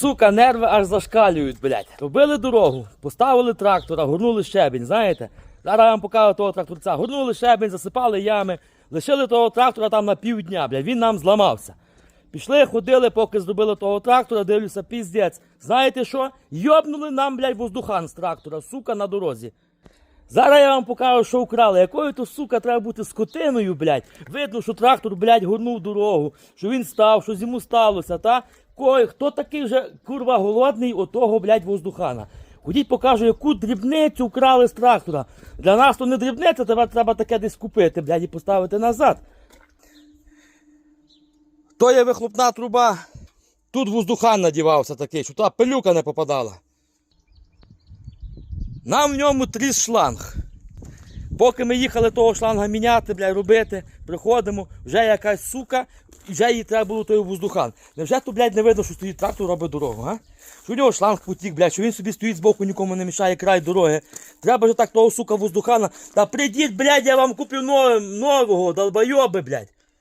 Сука, нерви аж зашкалюють, блядь. Робили дорогу, поставили трактора, горнули щебінь, знаєте? Зараз я вам покажу того тракторця. Горнули щебінь, засипали ями, лишили того трактора там на півдня, блядь, він нам зламався. Пішли, ходили, поки зробили того трактора, дивлюся, піздець. Знаєте що? Йобнули нам, блядь, воздухан з трактора, сука, на дорозі. Зараз я вам покажу, що вкрали. Якою то, сука, треба бути скотиною, блядь. Видно, що трактор, блядь, горнув дорогу, що він став, що йому сталося, та? Кой, хто такий вже, курва, голодний отого, блядь, воздухана? Ходіть покажу, яку дрібницю вкрали з трактора. Для нас то не дрібниця, тебе треба таке десь купити, блядь, і поставити назад. То є вихлопна труба. Тут воздухан надівався такий, що туди пилюка не попадала. Нам в ньому тріс шланг. Поки ми їхали того шланга міняти, бля, робити, приходимо, вже якась сука, вже їй треба було той воздухан. Невже то, блядь, не видно, що стоїть трактор, робить дорогу, а? Що у нього шланг потік, блядь, що він собі стоїть збоку, нікому не мішає край дороги. Треба ж так того, сука, воздухана. Та прийдіть, блядь, я вам куплю нового, нового долбойоби, блядь.